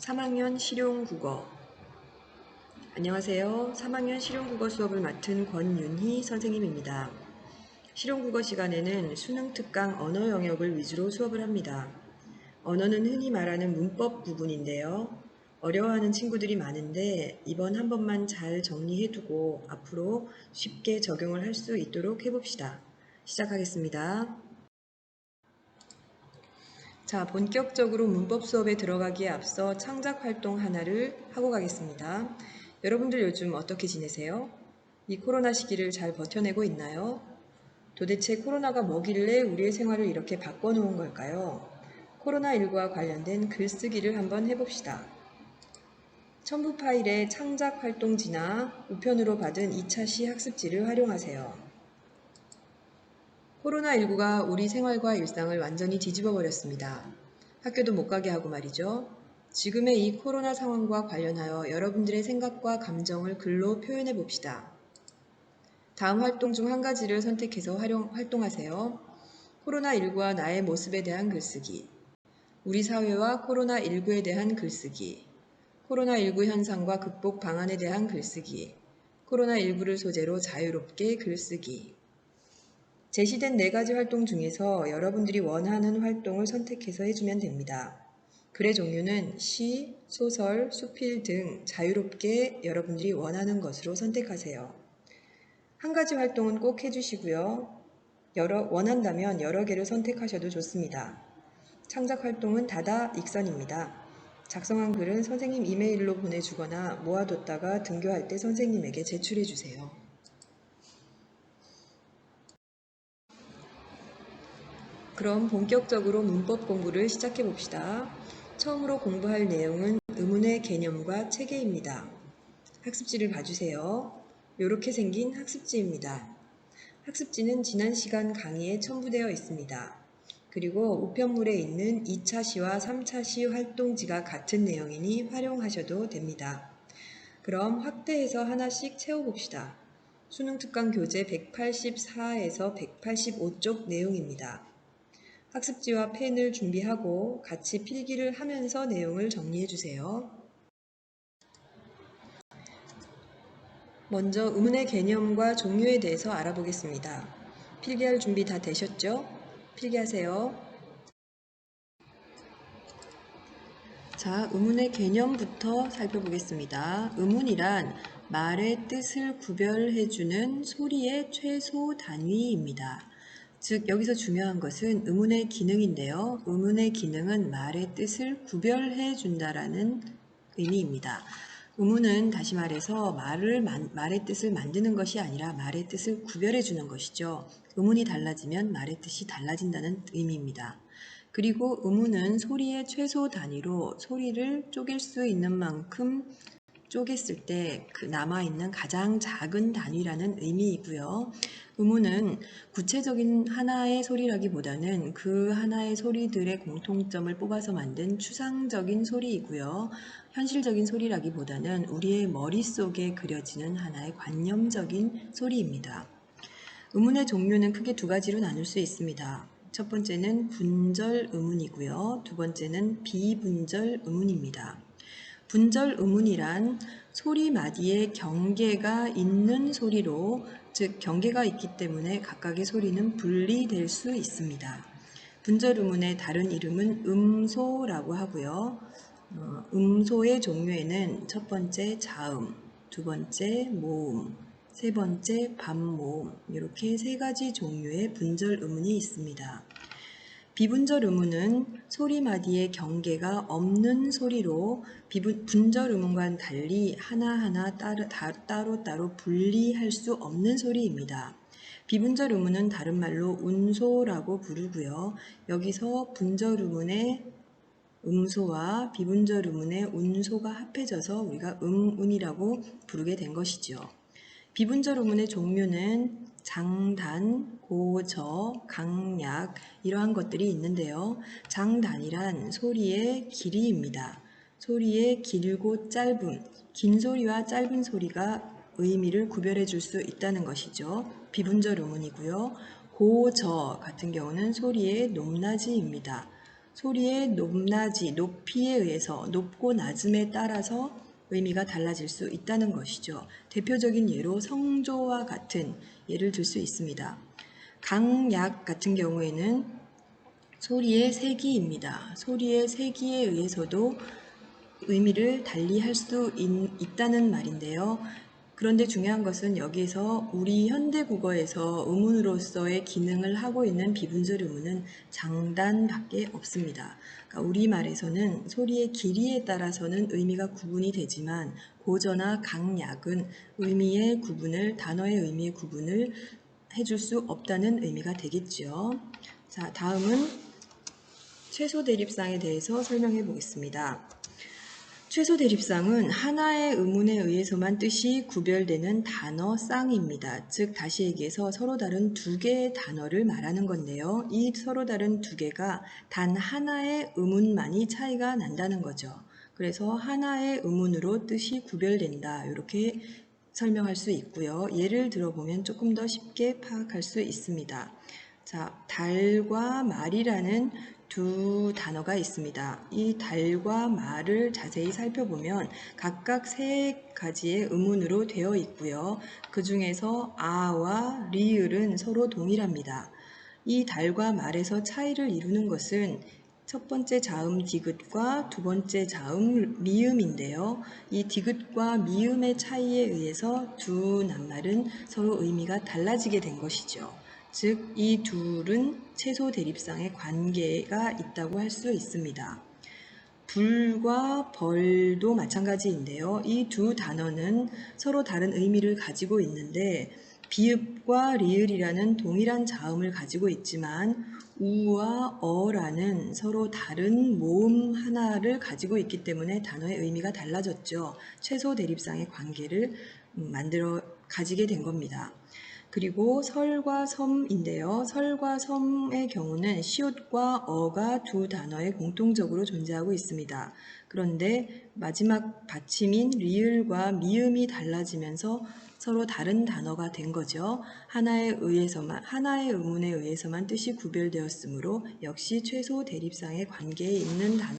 3학년 실용국어 안녕하세요. 3학년 실용국어 수업을 맡은 권윤희 선생님입니다. 실용국어 시간에는 수능 특강 언어 영역을 위주로 수업을 합니다. 언어는 흔히 말하는 문법 부분인데요. 어려워하는 친구들이 많은데 이번 한 번만 잘 정리해두고 앞으로 쉽게 적용을 할 수 있도록 해봅시다. 시작하겠습니다. 자, 본격적으로 문법 수업에 들어가기에 앞서 창작 활동 하나를 하고 가겠습니다. 여러분들 요즘 어떻게 지내세요? 이 코로나 시기를 잘 버텨내고 있나요? 도대체 코로나가 뭐길래 우리의 생활을 이렇게 바꿔놓은 걸까요? 코로나19와 관련된 글쓰기를 한번 해봅시다. 첨부 파일에 창작 활동 지나 우편으로 받은 2차 시 학습지를 활용하세요. 코로나19가 우리 생활과 일상을 완전히 뒤집어 버렸습니다. 학교도 못 가게 하고 말이죠. 지금의 이 코로나 상황과 관련하여 여러분들의 생각과 감정을 글로 표현해 봅시다. 다음 활동 중 한 가지를 선택해서 활용, 활동하세요. 코로나19와 나의 모습에 대한 글쓰기. 우리 사회와 코로나19에 대한 글쓰기. 코로나19 현상과 극복 방안에 대한 글쓰기. 코로나19를 소재로 자유롭게 글쓰기. 제시된 네 가지 활동 중에서 여러분들이 원하는 활동을 선택해서 해주면 됩니다. 글의 종류는 시, 소설, 수필 등 자유롭게 여러분들이 원하는 것으로 선택하세요. 한 가지 활동은 꼭 해주시고요. 여러, 원한다면 여러 개를 선택하셔도 좋습니다. 창작 활동은 다다 익선입니다. 작성한 글은 선생님 이메일로 보내주거나 모아뒀다가 등교할 때 선생님에게 제출해 주세요. 그럼 본격적으로 문법 공부를 시작해 봅시다. 처음으로 공부할 내용은 의문의 개념과 체계입니다. 학습지를 봐주세요. 이렇게 생긴 학습지입니다. 학습지는 지난 시간 강의에 첨부되어 있습니다. 그리고 우편물에 있는 2차 시와 3차 시 활동지가 같은 내용이니 활용하셔도 됩니다. 그럼 확대해서 하나씩 채워봅시다. 수능 특강 교재 184에서 185쪽 내용입니다. 학습지와 펜을 준비하고 같이 필기를 하면서 내용을 정리해 주세요. 먼저 의문의 개념과 종류에 대해서 알아보겠습니다. 필기할 준비 다 되셨죠? 필기하세요. 자, 의문의 개념부터 살펴보겠습니다. 의문이란 말의 뜻을 구별해주는 소리의 최소 단위입니다. 즉 여기서 중요한 것은 의문의 기능인데요. 의문의 기능은 말의 뜻을 구별해 준다라는 의미입니다. 의문은 다시 말해서 말을 말의 뜻을 만드는 것이 아니라 말의 뜻을 구별해 주는 것이죠. 의문이 달라지면 말의 뜻이 달라진다는 의미입니다. 그리고 의문은 소리의 최소 단위로 소리를 쪼갤 수 있는 만큼 쪼갰을 때 그 남아있는 가장 작은 단위라는 의미이고요. 의문은 구체적인 하나의 소리라기보다는 그 하나의 소리들의 공통점을 뽑아서 만든 추상적인 소리이고요. 현실적인 소리라기보다는 우리의 머릿속에 그려지는 하나의 관념적인 소리입니다. 의문의 종류는 크게 두 가지로 나눌 수 있습니다. 첫 번째는 분절 의문이고요. 두 번째는 비분절 의문입니다. 분절 의문이란 소리 마디에 경계가 있는 소리로 즉 경계가 있기 때문에 각각의 소리는 분리될 수 있습니다. 분절 의문의 다른 이름은 음소라고 하고요. 어, 음소의 종류에는 첫 번째 자음, 두 번째 모음, 세 번째 반모음 이렇게 세 가지 종류의 분절 의문이 있습니다. 비분절 의문은 소리 마디의 경계가 없는 소리로 비분, 분절 의문과는 달리 하나하나 따로, 따로 따로 분리할 수 없는 소리입니다. 비분절 의문은 다른 말로 운소라고 부르고요. 여기서 분절 의문의 음소와 비분절 의문의 운소가 합해져서 우리가 음운이라고 부르게 된 것이죠. 비분절 의문의 종류는 장단, 고저, 강약 이러한 것들이 있는데요. 장단이란 소리의 길이입니다. 소리의 길고 짧음, 긴 소리와 짧은 소리가 의미를 구별해 줄 수 있다는 것이죠. 비분절 의문이고요. 고 저 같은 경우는 소리의 높낮이입니다. 소리의 높낮이, 높이에 의해서 높고 낮음에 따라서 의미가 달라질 수 있다는 것이죠. 대표적인 예로 성조와 같은 예를 들 수 있습니다. 강약 같은 경우에는 소리의 세기입니다. 소리의 세기에 의해서도 의미를 달리 할 수 있다는 말인데요. 그런데 중요한 것은 여기에서 우리 현대 국어에서 의문으로서의 기능을 하고 있는 비분절 의문은 장단밖에 없습니다. 그러니까 우리말에서는 소리의 길이에 따라서는 의미가 구분이 되지만 고저나 강약은 의미의 구분을 단어의 의미의 구분을 해줄 수 없다는 의미가 되겠지요. 자, 다음은 최소 대립상에 대해서 설명해 보겠습니다. 최소 대립상은 하나의 의문에 의해서만 뜻이 구별되는 단어 쌍입니다. 즉 다시 얘기해서 서로 다른 두 개의 단어를 말하는 건데요. 이 서로 다른 두 개가 단 하나의 의문만이 차이가 난다는 거죠. 그래서 하나의 의문으로 뜻이 구별된다. 이렇게 설명할 수 있고요. 예를 들어보면 조금 더 쉽게 파악할 수 있습니다. 자, 달과 말이라는 두 단어가 있습니다. 이 달과 말을 자세히 살펴보면 각각 세 가지의 의문으로 되어 있고요. 그 중에서 아와 리을은 서로 동일합니다. 이 달과 말에서 차이를 이루는 것은 첫 번째 자음 디귿과 두 번째 자음 미음인데요. 이 디귿과 미음의 차이에 의해서 두 낱말은 서로 의미가 달라지게 된 것이죠. 즉, 이 둘은 채소 대립상의 관계가 있다고 할 수 있습니다. 불과 벌도 마찬가지인데요. 이 두 단어는 서로 다른 의미를 가지고 있는데 비읍과 리을이라는 동일한 자음을 가지고 있지만 우와 어라는 서로 다른 모음 하나를 가지고 있기 때문에 단어의 의미가 달라졌죠. 최소 대립상의 관계를 만들어 가지게 된 겁니다. 그리고 설과 섬인데요. 설과 섬의 경우는 시옷과 어가 두 단어에 공통적으로 존재하고 있습니다. 그런데 마지막 받침인 리을과 미음이 달라지면서 서로 다른 단어가 된 거죠. 하나에 의해서만 하나의 의문에 의해서만 뜻이 구별되었으므로 역시 최소 대립상의 관계에 있는 단어